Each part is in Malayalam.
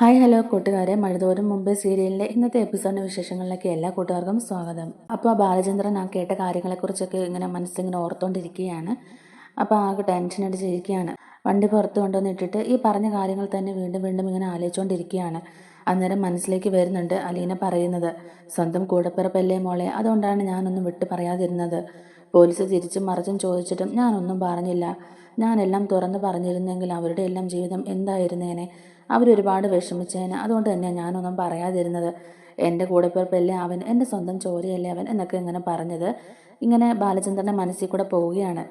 ഹായ് ഹലോ കൂട്ടുകാരെ. മഴതോരും മുംബൈ സീരിയലിലെ ഇന്നത്തെ എപ്പിസോഡിന്റെ വിശേഷങ്ങളിലേക്ക് എല്ലാ കൂട്ടുകാർക്കും സ്വാഗതം. അപ്പോൾ ബാലചന്ദ്രൻ ആ കേട്ട കാര്യങ്ങളെക്കുറിച്ചൊക്കെ ഇങ്ങനെ മനസ്സിങ്ങനെ ഓർത്തുകൊണ്ടിരിക്കുകയാണ് അപ്പോൾ ആകെ ടെൻഷൻ അടിച്ചിരിക്കുകയാണ് വണ്ടി പുറത്ത് കൊണ്ടുവന്നിട്ടിട്ട് ഈ പറഞ്ഞ കാര്യങ്ങൾ തന്നെ വീണ്ടും വീണ്ടും ഇങ്ങനെ ആലോചിച്ചുകൊണ്ടിരിക്കുകയാണ് അന്നേരം മനസ്സിലേക്ക് വരുന്നുണ്ട് അലീന പറയുന്നത് സ്വന്തം കൂടപ്പിറപ്പല്ലേ മോളെ? അതുകൊണ്ടാണ് ഞാനൊന്നും വിട്ടു പറയാതിരുന്നത്. പോലീസ് തിരിച്ചും മറിച്ചും ചോദിച്ചിട്ടും ഞാനൊന്നും പറഞ്ഞില്ല. ഞാനെല്ലാം തുറന്നു പറഞ്ഞിരുന്നെങ്കിൽ അവരുടെ എല്ലാം ജീവിതം എന്തായിരുന്നേനെ? അവരൊരുപാട് വിഷമിച്ചേനെ. അതുകൊണ്ട് തന്നെയാണ് ഞാനൊന്നും പറയാതിരുന്നത്. എന്റെ കൂടെപ്പിറപ്പല്ലേ അവൻ എന്റെ സ്വന്തം ചോരയല്ലേ അവൻ എന്നൊക്കെ ഇങ്ങനെ പറഞ്ഞത്. ഇങ്ങനെ ബാലചന്ദ്രന്റെ മനസ്സിൽ കൂടെ പോവുകയാണ്.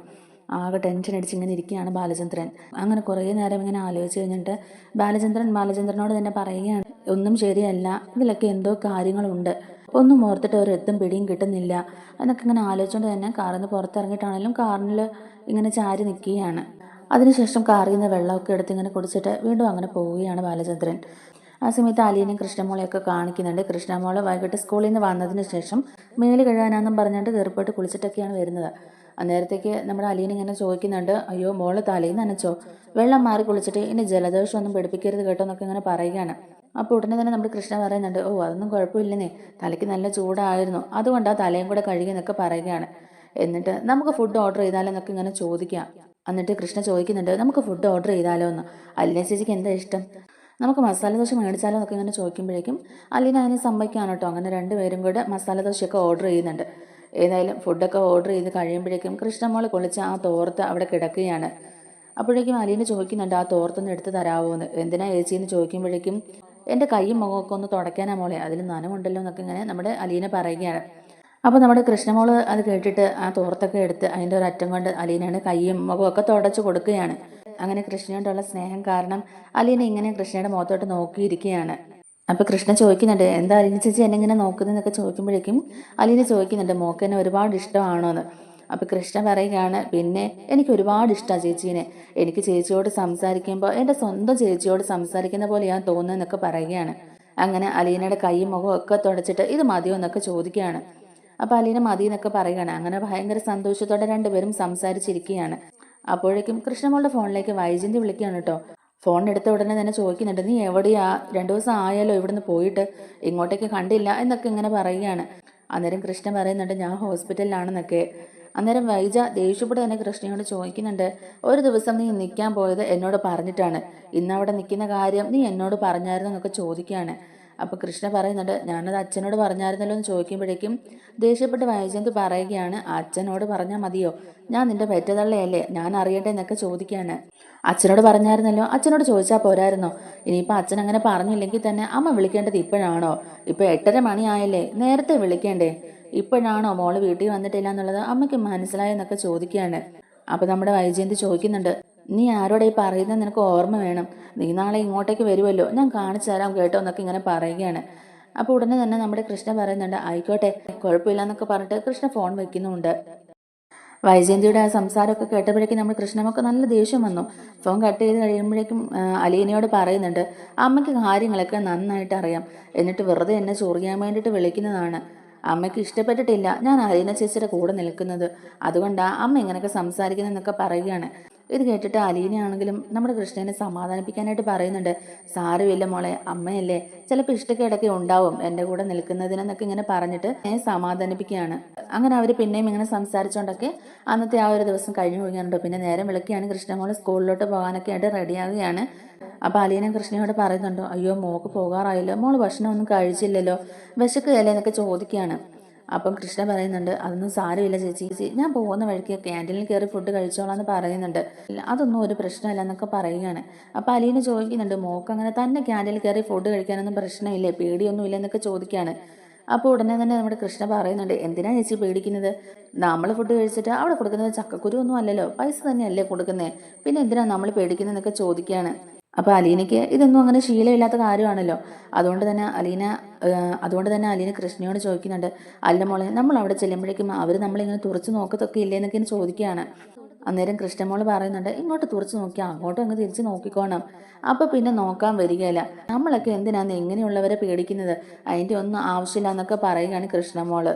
ആകെ ടെൻഷൻ അടിച്ച് ഇങ്ങനെ ഇരിക്കുകയാണ് ബാലചന്ദ്രൻ. അങ്ങനെ കുറേ നേരം ഇങ്ങനെ ആലോചിച്ച് കഴിഞ്ഞിട്ട് ബാലചന്ദ്രൻ ബാലചന്ദ്രനോട് തന്നെ പറയുകയാണ് ഒന്നും ശരിയല്ല. ഇതിലൊക്കെ എന്തോ കാര്യങ്ങളുണ്ട്. ഒന്നും ഓർത്തിട്ട് ഒരു എത്തും പിടിയും കിട്ടുന്നില്ല. എന്നൊക്കെ ഇങ്ങനെ ആലോചിച്ചുകൊണ്ട് തന്നെ കാറിൽ നിന്ന് പുറത്തിറങ്ങിയിട്ടാണെങ്കിലും കാറിൽ ഇങ്ങനെ ചാരി നിൽക്കുകയാണ് അതിനുശേഷം കാറിൽ നിന്ന് വെള്ളമൊക്കെ എടുത്ത് ഇങ്ങനെ കുടിച്ചിട്ട് വീണ്ടും അങ്ങനെ പോവുകയാണ് ബാലചന്ദ്രൻ. ആ സമയത്ത് അലീനയും കൃഷ്ണമോളെയൊക്കെ കാണിക്കുന്നുണ്ട്. കൃഷ്ണമോളെ വൈകിട്ട് സ്കൂളിൽ നിന്ന് വന്നതിന് ശേഷം മേൽ കഴുകാനാന്നും പറഞ്ഞുകൊണ്ട് കയറിപ്പോയിട്ട് കുളിച്ചിട്ടൊക്കെയാണ് വരുന്നത്. അന്നേരത്തേക്ക് നമ്മുടെ അലീന ഇങ്ങനെ ചോദിക്കുന്നുണ്ട് അയ്യോ മോൾ തലയിൽ നനച്ചോ? വെള്ളം മാറി കുളിച്ചിട്ട് ഇനി ജലദോഷം ഒന്നും പിടിപ്പിക്കരുത് കേട്ടോ എന്നൊക്കെ ഇങ്ങനെ പറയുകയാണ്. അപ്പോൾ ഉടനെ തന്നെ നമ്മുടെ കൃഷ്ണ പറയുന്നുണ്ട് ഓ അതൊന്നും കുഴപ്പമില്ലെന്നേ. തലയ്ക്ക് നല്ല ചൂടായിരുന്നു. അതുകൊണ്ട് ആ തലയും കൂടെ കഴുകി എന്നൊക്കെ പറയുകയാണ്. എന്നിട്ട് നമുക്ക് ഫുഡ് ഓർഡർ ചെയ്താലെന്നൊക്കെ ഇങ്ങനെ ചോദിക്കാം. എന്നിട്ട് കൃഷ്ണ ചോദിക്കുന്നുണ്ട് നമുക്ക് ഫുഡ് ഓർഡർ ചെയ്താലോ എന്ന് അലിന ചേച്ചിക്ക് എന്താ ഇഷ്ടം? നമുക്ക് മസാല ദോശ മേടിച്ചാലോ എന്നൊക്കെ ഇങ്ങനെ ചോദിക്കുമ്പോഴേക്കും അലീന അതിനെ സമ്മതിക്കാണ് കേട്ടോ. അങ്ങനെ രണ്ടുപേരും കൂടെ മസാല ദോശയൊക്കെ ഓർഡർ ചെയ്യുന്നുണ്ട്. ഏതായാലും ഫുഡൊക്കെ ഓർഡർ ചെയ്ത് കഴിയുമ്പോഴേക്കും കൃഷ്ണമോൾ കുളിച്ച് ആ തോർത്ത് അവിടെ കിടക്കുകയാണ്. അപ്പോഴേക്കും അലീന ചോദിക്കുന്നുണ്ട് ആ തോർത്തൊന്ന് എടുത്ത് തരാമോ എന്ന് എന്തിനാ ഏച്ചി എന്ന് ചോദിക്കുമ്പോഴേക്കും എന്റെ കൈയും മുഖമൊക്കെ ഒന്ന് തുടയ്ക്കാനാ മോളെ അതിൽ നനമുണ്ടല്ലോ എന്നൊക്കെ ഇങ്ങനെ നമ്മുടെ അലീന പറയുകയാണ്. അപ്പോൾ നമ്മുടെ കൃഷ്ണമോൾ അത് കേട്ടിട്ട് ആ തോർത്തൊക്കെ എടുത്ത് അതിന്റെ ഒരു അറ്റം കൊണ്ട് അലീനയുടെ കൈയും മുഖമൊക്കെ തുടച്ച് കൊടുക്കുകയാണ്. അങ്ങനെ കൃഷ്ണയോടുള്ള സ്നേഹം കാരണം അലീന ഇങ്ങനെ കൃഷ്ണയുടെ മുഖത്തോട്ട് നോക്കിയിരിക്കുകയാണ്. അപ്പോൾ കൃഷ്ണ ചോദിക്കുന്നുണ്ട് എന്താ അലീന ചേച്ചി എന്നെ ഇങ്ങനെ നോക്കുന്നതെന്നൊക്കെ ചോദിക്കുമ്പോഴേക്കും അലീന ചോദിക്കുന്നുണ്ട് മോക്ക് എന്നെ ഒരുപാട് ഇഷ്ടമാണോ എന്ന് അപ്പോൾ കൃഷ്ണ പറയുകയാണ് പിന്നെ എനിക്ക് ഒരുപാട് ഇഷ്ടമാണ് ചേച്ചീനെ. എനിക്ക് ചേച്ചിയോട് സംസാരിക്കുമ്പോൾ എന്റെ സ്വന്തം ചേച്ചിയോട് സംസാരിക്കുന്ന പോലെ ഞാൻ തോന്നുന്നതെന്നൊക്കെ പറയുകയാണ്. അങ്ങനെ അലീനയുടെ കൈയും മുഖവും ഒക്കെ തുടച്ചിട്ട് ഇത് മതിയോ എന്നൊക്കെ ചോദിക്കുകയാണ്. അപ്പോൾ അലീന മതി എന്നൊക്കെ പറയുകയാണ്. അങ്ങനെ ഭയങ്കര സന്തോഷത്തോടെ രണ്ടുപേരും സംസാരിച്ചിരിക്കുകയാണ്. അപ്പോഴേക്കും കൃഷ്ണമോളുടെ ഫോണിലേക്ക് വൈജന്തി വിളിക്കുകയാണ് കേട്ടോ. ഫോൺ എടുത്ത ഉടനെ തന്നെ ചോദിക്കുന്നുണ്ട് നീ എവിടെയാ? രണ്ടു ദിവസം ആയാലോ ഇവിടുന്ന് പോയിട്ട്? ഇങ്ങോട്ടേക്ക് കണ്ടില്ല? എന്നൊക്കെ ഇങ്ങനെ പറയുകയാണ്. അന്നേരം കൃഷ്ണൻ പറയുന്നുണ്ട് ഞാൻ ഹോസ്പിറ്റലിലാണെന്നൊക്കെ. അന്നേരം വൈജ ദേഷ്യപ്പെട്ട് തന്നെ കൃഷ്ണയോട് ചോദിക്കുന്നുണ്ട് ഒരു ദിവസം നീ നിൽക്കാൻ പോയത് എന്നോട് പറഞ്ഞിട്ടാണ്. ഇന്നവിടെ നിൽക്കുന്ന കാര്യം നീ എന്നോട് പറഞ്ഞായിരുന്നു? എന്നൊക്കെ ചോദിക്കുകയാണ്. അപ്പോൾ കൃഷ്ണ പറയുന്നുണ്ട് ഞാനത് അച്ഛനോട് പറഞ്ഞായിരുന്നല്ലോ എന്ന് ചോദിക്കുമ്പോഴേക്കും ദേഷ്യപ്പെട്ട് വൈജയന്തി പറയുകയാണ് അച്ഛനോട് പറഞ്ഞാൽ മതിയോ? ഞാൻ നിന്റെ പെറ്റതള്ളയല്ലേ? ഞാൻ അറിയട്ടെ എന്നൊക്കെ ചോദിക്കുകയാണ്. അച്ഛനോട് പറഞ്ഞായിരുന്നല്ലോ അച്ഛനോട് ചോദിച്ചാൽ പോരായിരുന്നോ? ഇനിയിപ്പോൾ അച്ഛൻ അങ്ങനെ പറഞ്ഞില്ലെങ്കിൽ തന്നെ അമ്മ വിളിക്കേണ്ടത് ഇപ്പോഴാണോ? ഇപ്പോൾ എട്ടര മണിയായല്ലേ നേരത്തെ വിളിക്കേണ്ടേ? ഇപ്പോഴാണോ മോൾ വീട്ടിൽ വന്നിട്ടില്ല എന്നുള്ളത് അമ്മയ്ക്ക് മനസ്സിലായെന്നൊക്കെ ചോദിക്കുകയാണ്. അപ്പോൾ നമ്മുടെ വൈജയന്തി ചോദിക്കുന്നുണ്ട് നീ ആരോടെ ഈ പറയുന്നത്? നിനക്ക് ഓർമ്മ വേണം. നീ നാളെ ഇങ്ങോട്ടേക്ക് വരുമല്ലോ? ഞാൻ കാണിച്ചു തരാം കേട്ടോ എന്നൊക്കെ ഇങ്ങനെ പറയുകയാണ്. അപ്പോൾ ഉടനെ തന്നെ നമ്മുടെ കൃഷ്ണ പറയുന്നുണ്ട് ആയിക്കോട്ടെ കുഴപ്പമില്ല എന്നൊക്കെ പറഞ്ഞിട്ട് കൃഷ്ണ ഫോൺ വെക്കുന്നുണ്ട്. വൈജയന്തിയുടെ ആ സംസാരമൊക്കെ കേട്ടപ്പോഴേക്കും നമ്മൾ കൃഷ്ണമൊക്കെ നല്ല ദേഷ്യം വന്നു. ഫോൺ കട്ട് ചെയ്ത് കഴിയുമ്പോഴേക്കും അലീനയോട് പറയുന്നുണ്ട് അമ്മയ്ക്ക് കാര്യങ്ങളൊക്കെ നന്നായിട്ട് അറിയാം. എന്നിട്ട് വെറുതെ എന്നെ ചൊറിയാൻ വേണ്ടിയിട്ട് വിളിക്കുന്നതാണ്. അമ്മയ്ക്ക് ഇഷ്ടപ്പെട്ടിട്ടില്ല. ഞാൻ അലീന ചേച്ചിയുടെ കൂടെ നിൽക്കുന്നത്. അതുകൊണ്ടാണ് അമ്മ ഇങ്ങനെയൊക്കെ സംസാരിക്കുന്നതെന്നൊക്കെ പറയുകയാണ്. ഇത് കേട്ടിട്ട് അലീനയാണെങ്കിലും നമ്മുടെ കൃഷ്ണനെ സമാധാനിപ്പിക്കാനായിട്ട് പറയുന്നുണ്ട്. സാരമില്ല മോളെ അമ്മയല്ലേ? ചിലപ്പോൾ ഇഷ്ടക്കേടൊക്കെ ഉണ്ടാവും എന്റെ കൂടെ നിൽക്കുന്നതിനെന്നൊക്കെ ഇങ്ങനെ പറഞ്ഞിട്ട് എന്നെ സമാധാനിപ്പിക്കുകയാണ്. അങ്ങനെ അവർ പിന്നെയും ഇങ്ങനെ സംസാരിച്ചുകൊണ്ടൊക്കെ അന്നത്തെ ആ ഒരു ദിവസം കഴിഞ്ഞു പോകാനുണ്ട് പിന്നെ നേരം വിളിക്കുകയാണ് കൃഷ്ണമോൾ സ്കൂളിലോട്ട് പോകാനൊക്കെ ആയിട്ട് റെഡിയാകുകയാണ് അപ്പോൾ അലീന കൃഷ്ണയോട് പറയുന്നുണ്ടോ അയ്യോ മോക്ക് പോകാറായില്ലോ. മോൾ ഭക്ഷണമൊന്നും കഴിച്ചില്ലല്ലോ. വിശക്കുകയല്ലേ? എന്നൊക്കെ ചോദിക്കുകയാണ്. അപ്പം കൃഷ്ണ പറയുന്നുണ്ട് അതൊന്നും സാരമില്ല ചേച്ചി. ചേച്ചി ഞാൻ പോകുന്ന വഴിക്ക് ക്യാന്റീനിൽ കയറി ഫുഡ് കഴിച്ചോളാം എന്ന് പറയുന്നുണ്ട്. അതൊന്നും ഒരു പ്രശ്നമല്ല എന്നൊക്കെ പറയുകയാണ്. അപ്പോൾ അലീന ചോദിക്കുന്നുണ്ട് മോക്ക് അങ്ങനെ തന്നെ ക്യാന്റീനിൽ കയറി ഫുഡ് കഴിക്കാനൊന്നും പ്രശ്നമില്ലേ? പേടിയൊന്നും ഇല്ല എന്നൊക്കെ ചോദിക്കുകയാണ്. അപ്പോൾ ഉടനെ തന്നെ നമ്മുടെ കൃഷ്ണ പറയുന്നുണ്ട് എന്തിനാ ചേച്ചി പേടിക്കുന്നത്? നമ്മൾ ഫുഡ് കഴിച്ചിട്ട് അവിടെ കൊടുക്കുന്നത് ചക്കക്കുരു ഒന്നും അല്ലല്ലോ. പൈസ തന്നെയല്ലേ കൊടുക്കുന്നത് പിന്നെ എന്തിനാ നമ്മൾ പേടിക്കുന്നതെന്നൊക്കെ ചോദിക്കുകയാണ്. അപ്പോൾ അലീനയ്ക്ക് ഇതൊന്നും അങ്ങനെ ശീലമില്ലാത്ത കാര്യമാണല്ലോ. അതുകൊണ്ട് തന്നെ അലീന അതുകൊണ്ട് തന്നെ അലീന കൃഷ്ണയോട് ചോദിക്കുന്നുണ്ട് അല്ല മോളെ നമ്മൾ അവിടെ ചെല്ലുമ്പോഴേക്കും അവർ നമ്മളിങ്ങനെ തുറച്ച് നോക്കത്തൊക്കെ ഇല്ലേ എന്നൊക്കെ ചോദിക്കുകയാണ്. അന്നേരം കൃഷ്ണമോൾ പറയുന്നുണ്ട് ഇങ്ങോട്ട് തുറച്ച് നോക്കിയാൽ അങ്ങോട്ടും അങ്ങ് തിരിച്ച് നോക്കിക്കോണം. അപ്പോൾ പിന്നെ നോക്കാൻ വരികയില്ല. നമ്മളൊക്കെ എന്തിനാന്ന് എങ്ങനെയുള്ളവരെ പേടിക്കുന്നത്? അതിന്റെ ഒന്നും ആവശ്യമില്ല എന്നൊക്കെ പറയുകയാണ് കൃഷ്ണമോൾ.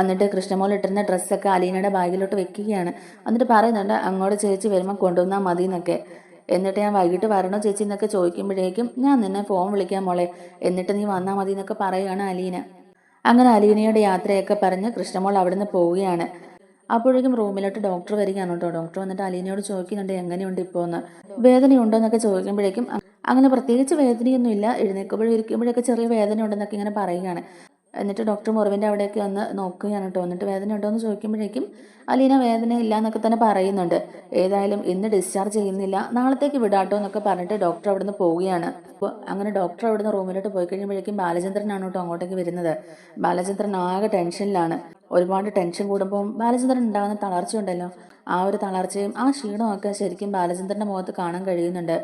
എന്നിട്ട് കൃഷ്ണമോൾ ഇട്ടിരുന്ന ഡ്രസ്സൊക്കെ അലീനയുടെ ബാഗിലോട്ട് വെക്കുകയാണ്. എന്നിട്ട് പറയുന്നുണ്ട് അങ്ങോട്ട് ചേച്ചി വരുമ്പോൾ കൊണ്ടുവന്നാൽ മതി എന്നൊക്കെ എന്നിട്ട് ഞാൻ വൈകിട്ട് വരണോ ചേച്ചി എന്നൊക്കെ ചോദിക്കുമ്പോഴേക്കും ഞാൻ നിന്നെ ഫോൺ വിളിക്കാൻ മോളെ. എന്നിട്ട് നീ വന്നാൽ മതി എന്നൊക്കെ പറയുകയാണ് അലീന. അങ്ങനെ അലീനയുടെ യാത്രയൊക്കെ പറഞ്ഞ് കൃഷ്ണമോൾ അവിടുന്ന് പോവുകയാണ്. അപ്പോഴേക്കും റൂമിലോട്ട് ഡോക്ടർ വരികയാണ് കേട്ടോ. ഡോക്ടർ വന്നിട്ട് അലീനയോട് ചോദിക്കുന്നുണ്ട് എങ്ങനെയുണ്ട് ഇപ്പോൾ എന്ന് വേദനയുണ്ടോ? എന്നൊക്കെ ചോദിക്കുമ്പോഴേക്കും അങ്ങനെ പ്രത്യേകിച്ച് വേദനയൊന്നുമില്ല. എഴുന്നേൽക്കുമ്പോഴും ഇരിക്കുമ്പോഴൊക്കെ ചെറിയ വേദന ഉണ്ടെന്നൊക്കെ ഇങ്ങനെ പറയുകയാണ്. എന്നിട്ട് ഡോക്ടർ മുറിവിന്റെ അവിടെയൊക്കെ ഒന്ന് നോക്കുകയാണ് കേട്ടോ എന്നിട്ട് വേദന ഉണ്ടോ എന്ന് ചോദിക്കുമ്പോഴേക്കും അലീന വേദന ഇല്ല എന്നൊക്കെ തന്നെ പറയുന്നുണ്ട്. ഏതായാലും ഇന്ന് ഡിസ്ചാർജ് ചെയ്യുന്നില്ല. നാളത്തേക്ക് വിടാട്ടോ എന്നൊക്കെ പറഞ്ഞിട്ട് ഡോക്ടർ അവിടുന്ന് പോവുകയാണ്. അപ്പോൾ അങ്ങനെ ഡോക്ടർ അവിടുന്ന് റൂമിലോട്ട് പോയി കഴിയുമ്പോഴേക്കും ബാലചന്ദ്രനാണ് കേട്ടോ അങ്ങോട്ടേക്ക് വരുന്നത്. ബാലചന്ദ്രൻ ആകെ ടെൻഷനിലാണ്. ഒരുപാട് ടെൻഷൻ കൂടുമ്പോൾ ബാലചന്ദ്രൻ ഉണ്ടാകുന്ന തളർച്ച ഉണ്ടല്ലോ. ആ ഒരു തളർച്ചയും ആ ക്ഷീണമൊക്കെ ശരിക്കും ബാലചന്ദ്രന്റെ മുഖത്ത് കാണാൻ കഴിയുന്നുണ്ട്.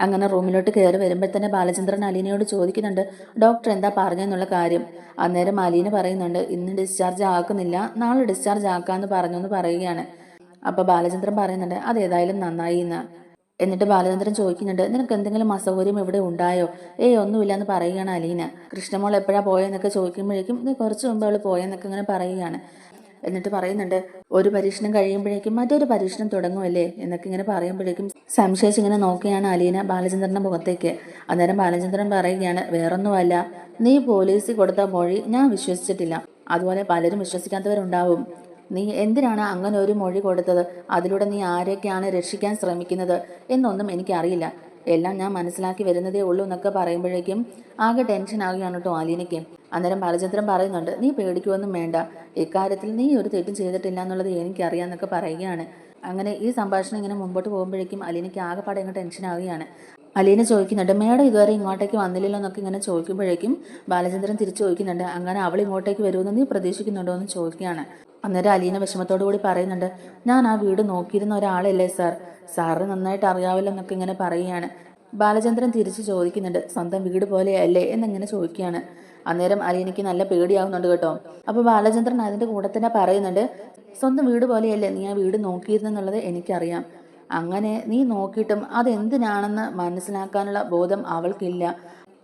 അങ്ങനെ റൂമിലോട്ട് കയറി വരുമ്പോൾ തന്നെ ബാലചന്ദ്രൻ അലീനയോട് ചോദിക്കുന്നുണ്ട് ഡോക്ടർ എന്താ പറഞ്ഞെന്നുള്ള കാര്യം? അന്നേരം അലീന പറയുന്നുണ്ട് ഇന്ന് ഡിസ്ചാർജ് ആക്കുന്നില്ല നാളെ ഡിസ്ചാർജ് ആക്കാന്ന് പറഞ്ഞു എന്ന് പറയുകയാണ്. അപ്പോൾ ബാലചന്ദ്രൻ പറയുന്നുണ്ട് അതേതായാലും നന്നായി എന്ന്. എന്നിട്ട് ബാലചന്ദ്രൻ ചോദിക്കുന്നുണ്ട് നിനക്ക് എന്തെങ്കിലും അസൗകര്യം ഇവിടെ ഉണ്ടായോ? ഏയ് ഒന്നുമില്ല എന്ന് പറയുകയാണ് അലീന. കൃഷ്ണമോൾ എപ്പോഴാണ് പോയെന്നൊക്കെ ചോദിക്കുമ്പോഴേക്കും ഇത് കുറച്ച് മുമ്പ് അവൾ പോയെന്നൊക്കെ ഇങ്ങനെ പറയുകയാണ്. എന്നിട്ട് പറയുന്നുണ്ട് ഒരു പരീക്ഷണം കഴിയുമ്പോഴേക്കും മറ്റൊരു പരീക്ഷണം തുടങ്ങുമല്ലേ? എന്നൊക്കെ ഇങ്ങനെ പറയുമ്പോഴേക്കും സംശയിച്ച് ഇങ്ങനെ നോക്കിയാണ് അലീന ബാലചന്ദ്രന്റെ മുഖത്തേക്ക്. അന്നേരം ബാലചന്ദ്രൻ പറയുകയാണ് വേറൊന്നുമല്ല നീ പോലീസിൽ കൊടുത്ത മൊഴി ഞാൻ വിശ്വസിച്ചിട്ടില്ല. അതുപോലെ പലരും വിശ്വസിക്കാത്തവരുണ്ടാവും. നീ എന്തിനാണ് അങ്ങനെ ഒരു മൊഴി കൊടുത്തത്? അതിലൂടെ നീ ആരെയൊക്കെയാണ് രക്ഷിക്കാൻ ശ്രമിക്കുന്നത്? എന്നൊന്നും എനിക്കറിയില്ല. എല്ലാം ഞാൻ മനസ്സിലാക്കി വരുന്നതേ ഉള്ളൂ എന്നൊക്കെ പറയുമ്പോഴേക്കും ആകെ ടെൻഷൻ ആകുകയാണ് കേട്ടോ ആലീനയ്ക്ക് അന്നേരം ബാലചന്ദ്രൻ പറയുന്നുണ്ട് നീ പേടിക്കുമൊന്നും വേണ്ട. ഇക്കാര്യത്തിൽ നീ ഒരു തെറ്റും ചെയ്തിട്ടില്ല എന്നുള്ളത് എനിക്കറിയാമെന്നൊക്കെ പറയുകയാണ്. അങ്ങനെ ഈ സംഭാഷണം ഇങ്ങനെ മുമ്പോട്ട് പോകുമ്പോഴേക്കും അലീനയ്ക്ക് ആകെപ്പാടെ ടെൻഷൻ ആവുകയാണ്. അലീന ചോദിക്കുന്നുണ്ട് മേഡം ഇതുവരെ ഇങ്ങോട്ടേക്ക് വന്നില്ലല്ലോ എന്നൊക്കെ ഇങ്ങനെ ചോദിക്കുമ്പോഴേക്കും ബാലചന്ദ്രൻ തിരിച്ചു ചോദിക്കുന്നുണ്ട് അങ്ങനെ അവൾ ഇങ്ങോട്ടേക്ക് വരുമെന്ന് നീ പ്രതീക്ഷിക്കുന്നുണ്ടോ? എന്ന് ചോദിക്കുകയാണ്. അന്നേരം അലീന വിഷമത്തോടു കൂടി പറയുന്നുണ്ട് ഞാൻ ആ വീട് നോക്കിയിരുന്ന ഒരാളല്ലേ സാർ. സാറ് നന്നായിട്ട് അറിയാവില്ല എന്നൊക്കെ ഇങ്ങനെ പറയുകയാണ്. ബാലചന്ദ്രൻ തിരിച്ചു ചോദിക്കുന്നുണ്ട് സ്വന്തം വീട് പോലെയല്ലേ? എന്നിങ്ങനെ ചോദിക്കുകയാണ്. അന്നേരം അലീനയ്ക്ക് നല്ല പേടിയാവുന്നുണ്ട് കേട്ടോ. അപ്പോൾ ബാലചന്ദ്രൻ അതിന്റെ കൂടെ തന്നെ പറയുന്നുണ്ട് സ്വന്തം വീട് പോലെയല്ലേ നീ ആ വീട് നോക്കിയിരുന്നെന്നുള്ളത് എനിക്കറിയാം. അങ്ങനെ നീ നോക്കിയിട്ടും അതെന്തിനാണെന്ന് മനസ്സിലാക്കാനുള്ള ബോധം അവൾക്കില്ല.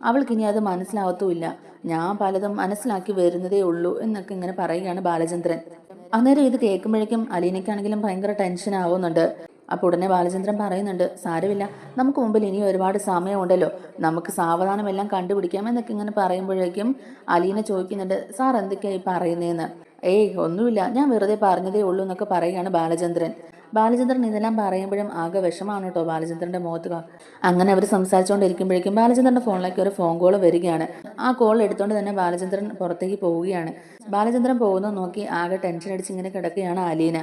അവൾക്കിനി അത് മനസ്സിലാവത്തുമില്ല. ഞാൻ പലതും മനസ്സിലാക്കി വരുന്നതേ ഉള്ളൂ എന്നൊക്കെ ഇങ്ങനെ പറയുകയാണ് ബാലചന്ദ്രൻ. അന്നേരം ഇത് കേൾക്കുമ്പോഴേക്കും അലീനയ്ക്കാണെങ്കിലും ഭയങ്കര ടെൻഷൻ ആവുന്നുണ്ട് അപ്പോൾ ഉടനെ ബാലചന്ദ്രൻ പറയുന്നുണ്ട് സാരമില്ല നമുക്ക് മുമ്പിൽ ഇനി ഒരുപാട് സമയമുണ്ടല്ലോ. നമുക്ക് സാവധാനം എല്ലാം കണ്ടുപിടിക്കാം എന്നൊക്കെ ഇങ്ങനെ പറയുമ്പോഴേക്കും അലീന ചോദിക്കുന്നുണ്ട് സാർ എന്തൊക്കെയായി പറയുന്നതെന്ന് ഏയ് ഒന്നുമില്ല ഞാൻ വെറുതെ പറഞ്ഞതേ ഉള്ളൂ എന്നൊക്കെ പറയുകയാണ് ബാലചന്ദ്രൻ. ബാലചന്ദ്രൻ ഇതെല്ലാം പറയുമ്പോഴും ആകെ വിഷമാണ് കേട്ടോ ബാലചന്ദ്രന്റെ മുഖത്ത് അങ്ങനെ അവർ സംസാരിച്ചുകൊണ്ടിരിക്കുമ്പോഴേക്കും ബാലചന്ദ്രന്റെ ഫോണിലേക്ക് ഒരു ഫോൺ കോൾ വരികയാണ്. ആ കോൾ എടുത്തുകൊണ്ട് തന്നെ ബാലചന്ദ്രൻ പുറത്തേക്ക് പോവുകയാണ്. ബാലചന്ദ്രൻ പോകുന്നത് നോക്കി ആകെ ടെൻഷൻ അടിച്ച് ഇങ്ങനെ കിടക്കുകയാണ് അലീന.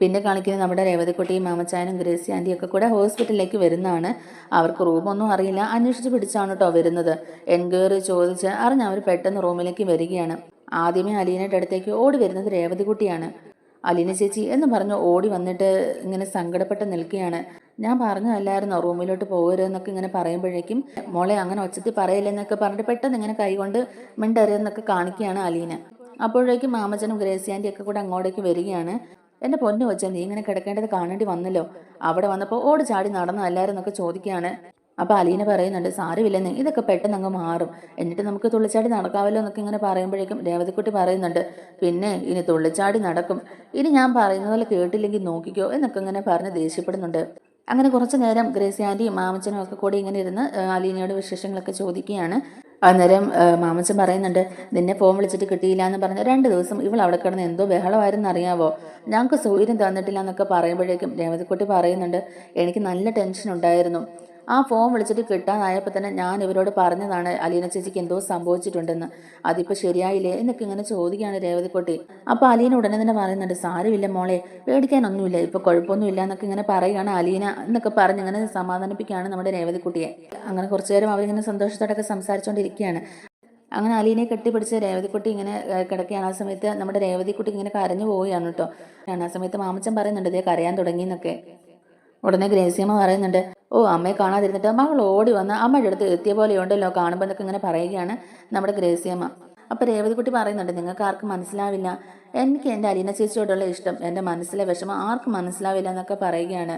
പിന്നെ കാണിക്കുന്നത് നമ്മുടെ രേവതിക്കുട്ടിയും മാമച്ചാനും ഗ്രേസി ആന്റിയും ഒക്കെ കൂടെ ഹോസ്പിറ്റലിലേക്ക് വരുന്നതാണ്. അവർക്ക് റൂമൊന്നും അറിയില്ല. അന്വേഷിച്ച് പിടിച്ചാണ് കേട്ടോ വരുന്നത്. എൻക്വയറി ചോദിച്ച് അറിഞ്ഞ് അവർ പെട്ടെന്ന് റൂമിലേക്ക് വരികയാണ്. ആദ്യമേ അലീനയുടെ അടുത്തേക്ക് ഓടി വരുന്നത് രേവതിക്കുട്ടിയാണ്. അലീന ചേച്ചി എന്ന് പറഞ്ഞ് ഓടി വന്നിട്ട് ഇങ്ങനെ സങ്കടപ്പെട്ട് നിൽക്കുകയാണ്. ഞാൻ പറഞ്ഞതല്ലായിരുന്നോ റൂമിലോട്ട് പോകരുതെന്നൊക്കെ ഇങ്ങനെ പറയുമ്പോഴേക്കും മോളെ അങ്ങനെ ഒച്ചത്തിൽ പറയില്ലെന്നൊക്കെ പറഞ്ഞിട്ട് പെട്ടെന്ന് ഇങ്ങനെ കൈകൊണ്ട് മിണ്ടരുതെന്നൊക്കെ കാണിക്കുകയാണ് അലീന. അപ്പോഴേക്കും മാമച്ചനും ഗ്രേസി ആന്റി ഒക്കെ കൂടെ അങ്ങോട്ടേക്ക് വരികയാണ്. എന്റെ പൊന്നു വെച്ചാൽ നീ ഇങ്ങനെ കിടക്കേണ്ടത് കാണേണ്ടി വന്നല്ലോ. അവിടെ വന്നപ്പോൾ ഓട് ചാടി നടന്നതല്ലായിരുന്നൊക്കെ ചോദിക്കുകയാണ്. അപ്പോൾ അലീന പറയുന്നുണ്ട് സാരമില്ലെന്ന്. ഇതൊക്കെ പെട്ടെന്ന് അങ്ങ് മാറും. എന്നിട്ട് നമുക്ക് തുള്ളിച്ചാടി നടക്കാമല്ലോ എന്നൊക്കെ ഇങ്ങനെ പറയുമ്പോഴേക്കും രേവതിക്കുട്ടി പറയുന്നുണ്ട് പിന്നെ ഇനി തുള്ളിച്ചാടി നടക്കും. ഇനി ഞാൻ പറയുന്ന പോലെ കേട്ടില്ലെങ്കിൽ നോക്കിക്കോ എന്നൊക്കെ ഇങ്ങനെ പറഞ്ഞ് ദേഷ്യപ്പെടുന്നുണ്ട്. അങ്ങനെ കുറച്ചു നേരം ഗ്രേസി ആന്റിയും മാമച്ചനും ഒക്കെ കൂടി ഇങ്ങനെ ഇരുന്ന് അലീനയുടെ വിശേഷങ്ങളൊക്കെ ചോദിക്കുകയാണ്. അന്നേരം മാമച്ചൻ പറയുന്നുണ്ട് നിന്നെ ഫോൺ വിളിച്ചിട്ട് കിട്ടിയില്ല എന്ന് പറഞ്ഞ രണ്ട് ദിവസം ഇവൾ അവിടെ കിടന്ന് എന്തോ ബഹളമായിരുന്നു അറിയാവോ? ഞങ്ങൾക്ക് സൗകര്യം തന്നിട്ടില്ല എന്നൊക്കെ പറയുമ്പോഴേക്കും രേവതിക്കുട്ടി പറയുന്നുണ്ട് എനിക്ക് നല്ല ടെൻഷൻ ഉണ്ടായിരുന്നു. ആ ഫോൺ വിളിച്ചിട്ട് കിട്ടാനായപ്പോൾ തന്നെ ഞാൻ ഇവരോട് പറഞ്ഞതാണ് അലീന ചേച്ചിക്ക് എന്തോ സംഭവിച്ചിട്ടുണ്ടെന്ന്. അതിപ്പോൾ ശരിയായില്ലേ? എന്നൊക്കെ ഇങ്ങനെ ചോദിക്കുകയാണ് രേവതിക്കുട്ടി. അപ്പോൾ അലീന ഉടനെ തന്നെ പറയുന്നുണ്ട് സാരമില്ല മോളെ പേടിക്കാനൊന്നുമില്ല ഇപ്പോൾ കുഴപ്പമൊന്നുമില്ല എന്നൊക്കെ ഇങ്ങനെ പറയുകയാണ് അലീന എന്നൊക്കെ പറഞ്ഞ് ഇങ്ങനെ സമാധാനിപ്പിക്കുകയാണ് നമ്മുടെ രേവതിക്കുട്ടിയെ. അങ്ങനെ കുറച്ചു നേരം അവരിങ്ങനെ സന്തോഷത്തോടൊക്കെ സംസാരിച്ചുകൊണ്ടിരിക്കുകയാണ് അങ്ങനെ അലീനെ കെട്ടിപ്പിടിച്ച് രേവതിക്കുട്ടി ഇങ്ങനെ കിടക്കുകയാണ്. ആ സമയത്ത് നമ്മുടെ രേവതിക്കുട്ടി ഇങ്ങനെ കരഞ്ഞു പോവുകയാണ് കേട്ടോ. ആ സമയത്ത് മാമച്ചൻ പറയുന്നുണ്ട് ഇതേ കരയാൻ തുടങ്ങി എന്നൊക്കെ. ഉടനെ ഗ്രേസിയമ്മ പറയുന്നുണ്ട് ഓ അമ്മയെ കാണാതിരുന്നിട്ട് മകൾ ഓടി വന്ന് അമ്മയുടെ അടുത്ത് എത്തിയ പോലെ ഉണ്ടല്ലോ കാണുമ്പോൾ എന്നൊക്കെ ഇങ്ങനെ പറയുകയാണ് നമ്മുടെ ഗ്രേസിയമ്മ. അപ്പോൾ രേവതിക്കുട്ടി പറയുന്നുണ്ട് നിങ്ങൾക്ക് ആർക്കും മനസ്സിലാവില്ല. എനിക്ക് എന്റെ അലീന ചേച്ചിയോടുള്ള ഇഷ്ടം. എന്റെ മനസ്സിലെ വിഷമം ആർക്കും മനസ്സിലാവില്ല എന്നൊക്കെ പറയുകയാണ്.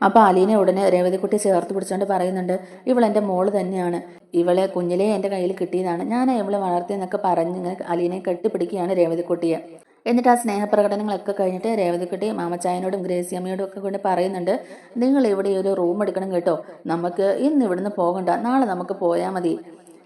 അപ്പോൾ അലീനെ ഉടനെ രേവതിക്കുട്ടി ചേർത്ത് പിടിച്ചുകൊണ്ട് പറയുന്നുണ്ട് ഇവൾ എന്റെ മോൾ തന്നെയാണ്. ഇവളെ കുഞ്ഞിലേ എന്റെ കയ്യിൽ കിട്ടിയതാണ്. ഞാൻ ഇവളെ വളർത്തിയെന്നൊക്കെ പറഞ്ഞ് അലീനെ കെട്ടിപ്പിടിക്കുകയാണ് രേവതിക്കുട്ടിയെ. എന്നിട്ട് ആ സ്നേഹപ്രകടനങ്ങളൊക്കെ കഴിഞ്ഞിട്ട് രേവതിക്കുട്ടി മാമച്ചായനോടും ഗ്രേസി അമ്മയോടും ഒക്കെ കൊണ്ട് പറയുന്നുണ്ട് നിങ്ങൾ ഇവിടെ ഒരു റൂം എടുക്കണം കേട്ടോ. നമുക്ക് ഇന്ന് ഇവിടുന്ന് പോകണ്ട. നാളെ നമുക്ക് പോയാൽ മതി.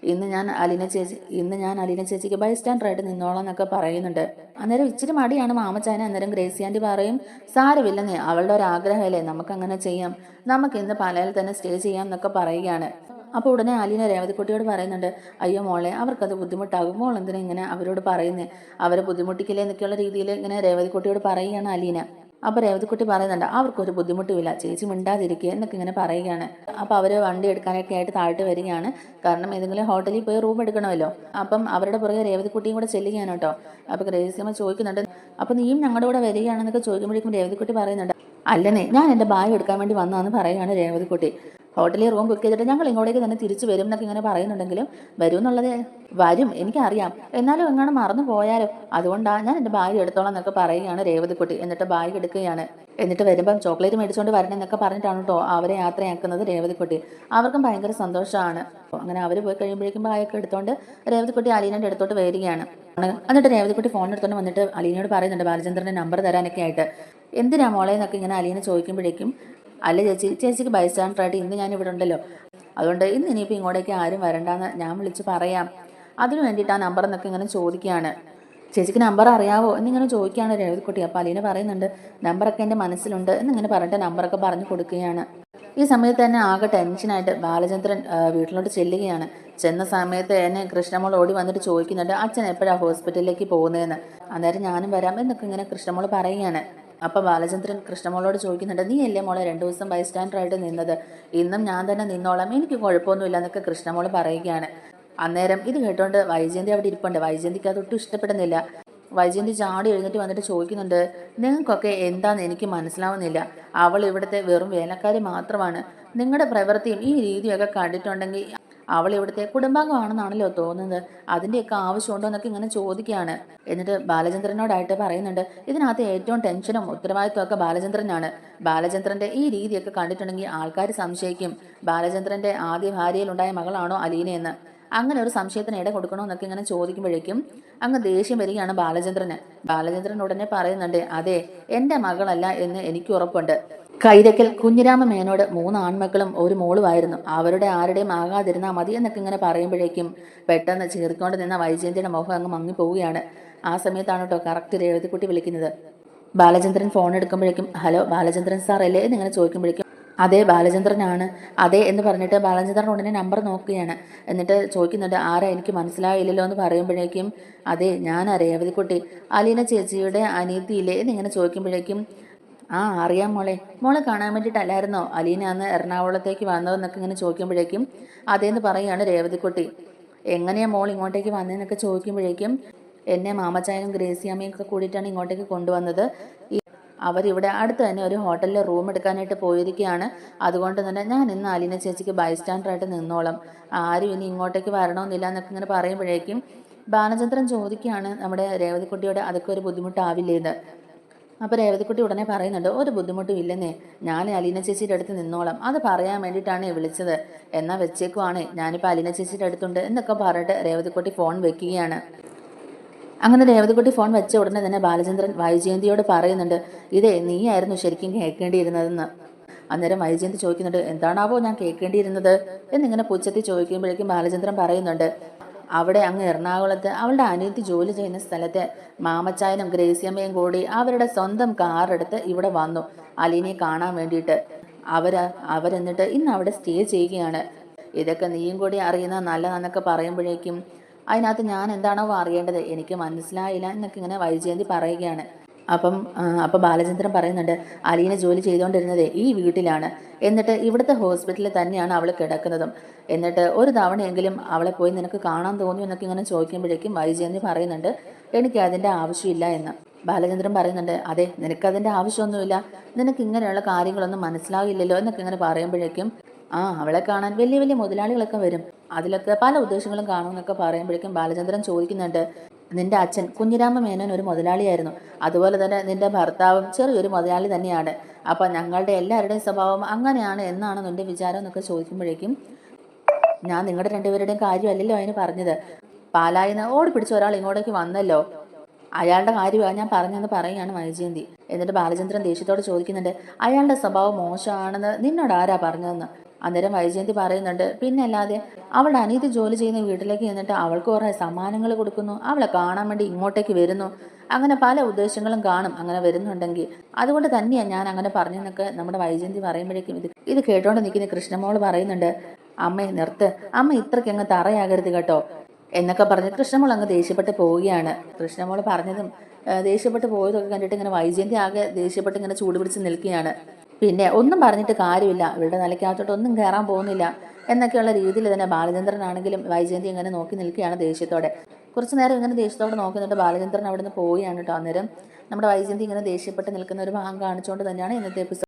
ഇന്ന് ഞാൻ അലീന ചേച്ചി ഇന്ന് ഞാൻ അലീന ചേച്ചിക്ക് ബൈ സ്റ്റാൻഡറായിട്ട് നിന്നോളാം എന്നൊക്കെ പറയുന്നുണ്ട്. അന്നേരം ഇച്ചിരി മടിയാണ് മാമച്ചായന. അന്നേരം ഗ്രേസി പറയും സാരമില്ലെന്നേ അവളുടെ ഒരു ആഗ്രഹമല്ലേ. നമുക്ക് ചെയ്യാം. നമുക്ക് ഇന്ന് പലയിൽ തന്നെ സ്റ്റേ ചെയ്യാം എന്നൊക്കെ പറയുകയാണ്. അപ്പോൾ ഉടനെ ആലീന രേവതിക്കുട്ടിയോട് പറയുന്നുണ്ട് അയ്യോ മോളെ അവർക്കത് ബുദ്ധിമുട്ടാകും. മോൾ എന്തിനാ ഇങ്ങനെ അവരോട് പറയുന്നത് അവരെ ബുദ്ധിമുട്ടിക്കില്ലേ എന്നൊക്കെയുള്ള രീതിയിൽ ഇങ്ങനെ രേവതിക്കുട്ടിയോട് പറയുകയാണ് അലീന അപ്പോൾ രേവതിക്കുട്ടി പറയുന്നുണ്ട് അവർക്കൊരു ബുദ്ധിമുട്ടുമില്ല. ചേച്ചി മിണ്ടാതിരിക്കുക എന്നൊക്കെ ഇങ്ങനെ പറയുകയാണ്. അപ്പോൾ അവർ വണ്ടി എടുക്കാനൊക്കെ ആയിട്ട് താഴ്ത്ത് വരികയാണ്. കാരണം ഏതെങ്കിലും ഹോട്ടലിൽ പോയി റൂം എടുക്കണമല്ലോ. അപ്പം അവരുടെ പുറകെ രേവതിക്കുട്ടിയും കൂടെ ചെല്ലുകയാണ് കേട്ടോ. അപ്പോൾ ഗ്രേസിയമ്മ ചോദിക്കുന്നുണ്ട് അപ്പോൾ നീയും ഞങ്ങളുടെ കൂടെ വരികയാണെന്നൊക്കെ ചോദിക്കുമ്പോഴേക്കും രേവതിക്കുട്ടി പറയുന്നുണ്ട് അല്ലനെ ഞാൻ എന്റെ ബാഗ് എടുക്കാൻ വേണ്ടി വന്നതെന്ന് പറയുകയാണ് രേവതിക്കുട്ടി. ഹോട്ടലിൽ റൂം ബുക്ക് ചെയ്തിട്ട് ഞങ്ങൾ ഇങ്ങോട്ടേക്ക് തന്നെ തിരിച്ചു വരും എന്നൊക്കെ ഇങ്ങനെ പറയുന്നുണ്ടെങ്കിലും വരും എന്നുള്ളത് വരും എനിക്കറിയാം. എന്നാലും എങ്ങനെ മറന്നു പോയാലോ? അതുകൊണ്ടാണ് ഞാൻ എന്റെ ബാഗ് എടുത്തോളാം എന്നൊക്കെ പറയുകയാണ് രേവതിക്കുട്ടി. എന്നിട്ട് ബാഗ് എടുക്കുകയാണ്. എന്നിട്ട് വരുമ്പം ചോക്ലേറ്റ് മേടിച്ചുകൊണ്ട് വരണം എന്നൊക്കെ പറഞ്ഞിട്ടാണ് കേട്ടോ അവരെ യാത്രയാക്കുന്നത് രേവതിക്കുട്ടി. അവർക്കും ഭയങ്കര സന്തോഷമാണ് അങ്ങനെ അവർ പോയി കഴിയുമ്പോഴേക്കും ബാഗൊക്കെ എടുത്തോണ്ട് രേവതിക്കുട്ടി അലീനന്റെ അടുത്തോട്ട് വരികയാണ്. എന്നിട്ട് രേവതിക്കുട്ടി ഫോൺ എടുത്തോണ്ട് വന്നിട്ട് അലീനയോട് പറയുന്നുണ്ട് ബാലചന്ദ്രന്റെ നമ്പർ തരാനൊക്കെ ആയിട്ട്. എന്തിനാ മോളെ എന്നൊക്കെ ഇങ്ങനെ അലീന ചോദിക്കുമ്പോഴേക്കും അല്ല ചേച്ചി ചേച്ചിക്ക് ബൈസ്റ്റാൻഡറായിട്ട് ഇന്ന് ഞാൻ ഇവിടെ ഉണ്ടല്ലോ. അതുകൊണ്ട് ഇന്ന് ഇനിയിപ്പോൾ ഇങ്ങോട്ടേക്ക് ആരും വരണ്ടെന്ന് ഞാൻ വിളിച്ച് പറയാം. അതിനു വേണ്ടിയിട്ട് ആ നമ്പർ എന്നൊക്കെ ഇങ്ങനെ ചോദിക്കുകയാണ്. ചേച്ചിക്ക് നമ്പർ അറിയാവോ? എന്നിങ്ങനെ ചോദിക്കുകയാണ് രേവതിക്കുട്ടി. അപ്പോൾ അലീന പറയുന്നുണ്ട് നമ്പറൊക്കെ എന്റെ മനസ്സിലുണ്ട് എന്നിങ്ങനെ പറഞ്ഞിട്ട് നമ്പറൊക്കെ പറഞ്ഞു കൊടുക്കുകയാണ്. ഈ സമയത്ത് തന്നെ ആകെ ടെൻഷനായിട്ട് ബാലചന്ദ്രൻ വീട്ടിലോട്ട് ചെല്ലുകയാണ്. ചെന്ന സമയത്ത് എന്നെ കൃഷ്ണമോൾ ഓടി വന്നിട്ട് ചോദിക്കുന്നുണ്ട് അച്ഛൻ എപ്പോഴാണ് ഹോസ്പിറ്റലിലേക്ക് പോകുന്നതെന്ന്? അന്നേരം ഞാനും വരാം എന്നൊക്കെ ഇങ്ങനെ കൃഷ്ണമോൾ പറയുകയാണ്. അപ്പം ബാലചന്ദ്രൻ കൃഷ്ണമോളോട് ചോദിക്കുന്നുണ്ട് നീ അല്ലേ മോളെ രണ്ടു ദിവസം ബൈസ്റ്റാൻഡറായിട്ട് നിന്നത്? ഇന്നും ഞാൻ തന്നെ നിന്നോളാം. എനിക്ക് കുഴപ്പമൊന്നുമില്ല എന്നൊക്കെ കൃഷ്ണമോൾ പറയുകയാണ്. അന്നേരം ഇത് കേട്ടോണ്ട് വൈജയന്തി അവിടെ ഇരിപ്പുണ്ട്. വൈജയന്തിക്ക് അതൊട്ടും ഇഷ്ടപ്പെടുന്നില്ല. വൈജയന്തി ചാടി എഴുന്നേറ്റ് വന്നിട്ട് ചോദിക്കുന്നുണ്ട് നിങ്ങൾക്കൊക്കെ എന്താന്ന് എനിക്ക് മനസ്സിലാവുന്നില്ല. അവൾ ഇവിടുത്തെ വെറും വേലക്കാരി മാത്രമാണ്. നിങ്ങളുടെ പ്രവൃത്തിയും ഈ രീതിയൊക്കെ കണ്ടിട്ടുണ്ടെങ്കിൽ അവൾ ഇവിടുത്തെ കുടുംബാംഗമാണെന്നാണല്ലോ തോന്നുന്നത്. അതിന്റെയൊക്കെ ആവശ്യമുണ്ടോ എന്നൊക്കെ ഇങ്ങനെ ചോദിക്കുകയാണ്. എന്നിട്ട് ബാലചന്ദ്രനോടായിട്ട് പറയുന്നുണ്ട് ഇതിനകത്ത് ഏറ്റവും ടെൻഷനും ഉത്തരവാദിത്വം ഒക്കെ ബാലചന്ദ്രനാണ്. ബാലചന്ദ്രന്റെ ഈ രീതിയൊക്കെ കണ്ടിട്ടുണ്ടെങ്കിൽ ആൾക്കാർ സംശയിക്കും. ബാലചന്ദ്രന്റെ ആദ്യ ഭാര്യയിലുണ്ടായ മകളാണോ അലീനയെന്ന് അങ്ങനെ ഒരു സംശയത്തിന് ഇട കൊടുക്കണോ എന്നൊക്കെ ഇങ്ങനെ ചോദിക്കുമ്പോഴേക്കും അങ്ങ് ദേഷ്യം വരികയാണ് ബാലചന്ദ്രന്. ബാലചന്ദ്രൻ ഉടനെ പറയുന്നുണ്ട് അതെ എന്റെ മകളല്ല എന്ന് എനിക്ക് ഉറപ്പുണ്ട്. കൈരക്കൽ കുഞ്ഞിരാമ മേനോട് മൂന്ന് ആൺമക്കളും ഒരു മോളുമായിരുന്നു. അവരുടെ ആരുടെയും ആകാതിരുന്നാൽ മതി എന്നൊക്കെ ഇങ്ങനെ പറയുമ്പോഴേക്കും പെട്ടെന്ന് ചീറിക്കൊണ്ട് നിന്ന വൈജയന്തിയുടെ മുഖം അങ്ങ് മങ്ങിപ്പോവുകയാണ് ആ സമയത്താണ് കേട്ടോ കറക്റ്റ് രേവതിക്കുട്ടി വിളിക്കുന്നത്. ബാലചന്ദ്രൻ ഫോൺ എടുക്കുമ്പോഴേക്കും ഹലോ ബാലചന്ദ്രൻ സാർ അല്ലേ? എന്നിങ്ങനെ ചോദിക്കുമ്പോഴേക്കും അതെ ബാലചന്ദ്രനാണ്. അതെ എന്ന് പറഞ്ഞിട്ട് ബാലചന്ദ്രൻ ഉടനെ നമ്പർ നോക്കുകയാണ്. എന്നിട്ട് ചോദിക്കുന്നുണ്ട് ആരാ? എനിക്ക് മനസ്സിലായില്ലല്ലോ എന്ന് പറയുമ്പോഴേക്കും അതെ ഞാനാ രേവതിക്കുട്ടി. അലീന ചേച്ചിയുടെ അനിയത്തിയില്ലേ? എന്നിങ്ങനെ ചോദിക്കുമ്പോഴേക്കും ആ അറിയാം മോളെ. മോളെ കാണാൻ വേണ്ടിയിട്ടല്ലായിരുന്നോ അലീന അന്ന് എറണാകുളത്തേക്ക് വന്നതെന്നൊക്കെ ഇങ്ങനെ ചോദിക്കുമ്പോഴേക്കും അതേന്ന് പറയുകയാണ് രേവതിക്കുട്ടി. എങ്ങനെയാ മോൾ ഇങ്ങോട്ടേക്ക് വന്നതെന്നൊക്കെ ചോദിക്കുമ്പോഴേക്കും എന്നെ മാമച്ചായനും ഗ്രേസിയമ്മയും ഒക്കെ കൂടിയിട്ടാണ് ഇങ്ങോട്ടേക്ക് കൊണ്ടുവന്നത്. ഈ അവരിവിടെ അടുത്ത് തന്നെ ഒരു ഹോട്ടലിൽ റൂം എടുക്കാനായിട്ട് പോയിരിക്കുകയാണ്. അതുകൊണ്ട് തന്നെ ഞാൻ ഇന്ന് അലീന ചേച്ചിക്ക് ബൈസ്റ്റാൻഡറായിട്ട് നിന്നോളാം. ആരും ഇനി ഇങ്ങോട്ടേക്ക് വരണമെന്നില്ല എന്നൊക്കെ ഇങ്ങനെ പറയുമ്പോഴേക്കും ബാലചന്ദ്രൻ ചോദിക്കുകയാണ് നമ്മുടെ രേവതിക്കുട്ടിയോട് അതൊക്കെ ഒരു ബുദ്ധിമുട്ടാവില്ലേന്ന് അപ്പോൾ രേവതിക്കുട്ടി ഉടനെ പറയുന്നുണ്ട് ഒരു ബുദ്ധിമുട്ടും ഇല്ലെന്നേ. ഞാൻ അലീന ചേച്ചിയുടെ അടുത്ത് നിന്നോളാം. അത് പറയാൻ വേണ്ടിയിട്ടാണ് വിളിച്ചത്. എന്നാൽ വെച്ചേക്കുവാണേ. ഞാനിപ്പോൾ അലീന ചേച്ചിയുടെ അടുത്തുണ്ട് എന്നൊക്കെ പറഞ്ഞിട്ട് രേവതിക്കുട്ടി ഫോൺ വെക്കുകയാണ്. അങ്ങനെ രേവതിക്കുട്ടി ഫോൺ വെച്ച ഉടനെ തന്നെ ബാലചന്ദ്രൻ വൈജയന്തിയോട് പറയുന്നുണ്ട് ഇതേ നീയായിരുന്നു ശരിക്കും കേൾക്കേണ്ടിയിരുന്നതെന്ന്. അന്നേരം വൈജയന്തി ചോദിക്കുന്നുണ്ട് എന്താണാവോ ഞാൻ കേൾക്കേണ്ടിയിരുന്നത്? എന്നിങ്ങനെ പുച്ഛത്തിൽ ചോദിക്കുമ്പോഴേക്കും ബാലചന്ദ്രൻ പറയുന്നുണ്ട് അവിടെ അങ്ങ് എറണാകുളത്ത് അവളുടെ അനിയത്തി ജോലി ചെയ്യുന്ന സ്ഥലത്തെ മാമച്ചായനും ഗ്രേസിയമ്മയും കൂടി അവരുടെ സ്വന്തം കാറെടുത്ത് ഇവിടെ വന്നു. അലീനയെ കാണാൻ വേണ്ടിയിട്ട്. അവർ അവരെന്നിട്ട് ഇന്ന് അവിടെ സ്റ്റേ ചെയ്യുകയാണ്. ഇതൊക്കെ നീയും കൂടി അറിയുന്ന നല്ലതെന്നൊക്കെ പറയുമ്പോഴേക്കും അതിനകത്ത് ഞാൻ എന്താണോ അറിയേണ്ടത്? എനിക്ക് മനസ്സിലായില്ല എന്നൊക്കെ ഇങ്ങനെ വൈജയന്തി പറയുകയാണ്. അപ്പം അപ്പം ബാലചന്ദ്രൻ പറയുന്നുണ്ട് അലീന ജോലി ചെയ്തുകൊണ്ടിരുന്നത് ഈ വീട്ടിലാണ്. എന്നിട്ട് ഇവിടുത്തെ ഹോസ്പിറ്റലിൽ തന്നെയാണ് അവൾ കിടക്കുന്നതും. എന്നിട്ട് ഒരു തവണയെങ്കിലും അവളെ പോയി നിനക്ക് കാണാൻ തോന്നി എന്നൊക്കെ ഇങ്ങനെ ചോദിക്കുമ്പോഴേക്കും വൈജയന്തി പറയുന്നുണ്ട് എനിക്ക് അതിന്റെ ആവശ്യമില്ല എന്ന്. ബാലചന്ദ്രൻ പറയുന്നുണ്ട് അതെ നിനക്കതിന്റെ ആവശ്യമൊന്നുമില്ല. നിനക്ക് ഇങ്ങനെയുള്ള കാര്യങ്ങളൊന്നും മനസ്സിലാവില്ലല്ലോ എന്നൊക്കെ ഇങ്ങനെ പറയുമ്പോഴേക്കും ആ അവളെ കാണാൻ വലിയ വലിയ മുതലാളികളൊക്കെ വരും. അതിലൊക്കെ പല ഉദ്ദേശങ്ങളും കാണുമെന്നൊക്കെ പറയുമ്പോഴേക്കും ബാലചന്ദ്രൻ ചോദിക്കുന്നുണ്ട് നിന്റെ അച്ഛൻ കുഞ്ഞിരാമ മേനോൻ ഒരു മുതലാളിയായിരുന്നു. അതുപോലെ തന്നെ നിന്റെ ഭർത്താവും ചെറിയൊരു മുതലാളി തന്നെയാണ്. അപ്പം ഞങ്ങളുടെ എല്ലാവരുടെയും സ്വഭാവം അങ്ങനെയാണ് എന്നാണ് നിന്റെ വിചാരം എന്നൊക്കെ ചോദിക്കുമ്പോഴേക്കും ഞാൻ നിങ്ങളുടെ രണ്ടുപേരുടെയും കാര്യമല്ലല്ലോ അതിന് പറഞ്ഞത്. പാലായിന്ന് ഓടി പിടിച്ച ഒരാൾ ഇങ്ങോട്ടേക്ക് വന്നല്ലോ. അയാളുടെ കാര്യമാണ് ഞാൻ പറഞ്ഞെന്ന് പറയുകയാണ് വൈജയന്തി എന്നിട്ട് ബാലചന്ദ്രൻ ദേഷ്യത്തോട് ചോദിക്കുന്നുണ്ട് അയാളുടെ സ്വഭാവം മോശമാണെന്ന് നിന്നോട് ആരാ പറഞ്ഞതെന്ന്? അന്നേരം വൈജയന്തി പറയുന്നുണ്ട് പിന്നെ അല്ലാതെ അവളുടെ അനീതി ജോലി ചെയ്യുന്ന വീട്ടിലേക്ക് ചെന്നിട്ട് അവൾക്ക് കുറേ സമ്മാനങ്ങൾ കൊടുക്കുന്നു. അവളെ കാണാൻ വേണ്ടി ഇങ്ങോട്ടേക്ക് വരുന്നു. അങ്ങനെ പല ഉദ്ദേശങ്ങളും കാണും അങ്ങനെ വരുന്നുണ്ടെങ്കിൽ. അതുകൊണ്ട് തന്നെയാണ് ഞാൻ അങ്ങനെ പറഞ്ഞെന്നൊക്കെ നമ്മുടെ വൈജയന്തി പറയുമ്പോഴേക്കും ഇത് ഇത് കേട്ടോണ്ട് നിൽക്കുന്ന കൃഷ്ണമോൾ പറയുന്നുണ്ട് അമ്മേ നിർത്ത്. അമ്മ ഇത്രയ്ക്ക് അങ്ങ് തറയാകരുത് കേട്ടോ. എന്നൊക്കെ പറഞ്ഞ് കൃഷ്ണമോൾ അങ്ങ് ദേഷ്യപ്പെട്ട് പോവുകയാണ്. കൃഷ്ണമോൾ പറഞ്ഞതും ദേഷ്യപ്പെട്ട് പോയതൊക്കെ കണ്ടിട്ട് ഇങ്ങനെ വൈജയന്തി ആകെ ദേഷ്യപ്പെട്ട് ഇങ്ങനെ ചൂടുപിടിച്ച് നിൽക്കുകയാണ്. പിന്നെ ഒന്നും പറഞ്ഞിട്ട് കാര്യമില്ല. ഇവളുടെ നിലയ്ക്കകത്തോട്ട് ഒന്നും കയറാൻ പോകുന്നില്ല. എന്നൊക്കെയുള്ള രീതിയിൽ തന്നെ ബാലചന്ദ്രനാണെങ്കിലും വൈജയന്തി ഇങ്ങനെ നോക്കി നിൽക്കുകയാണ് ദേഷ്യത്തോടെ. കുറച്ച് നേരം ഇങ്ങനെ ദേഷ്യത്തോടെ നോക്കുന്നുണ്ട്. ബാലചന്ദ്രൻ അവിടെ നിന്ന് പോവുകയാണ് കേട്ടോ അന്നേരം. നമ്മുടെ വൈജയന്തി ഇങ്ങനെ ദേഷ്യപ്പെട്ട് നിൽക്കുന്ന ഒരു ഭാഗം കാണിച്ചുകൊണ്ട് തന്നെയാണ് ഇന്നത്തെ എപ്പിസോഡ്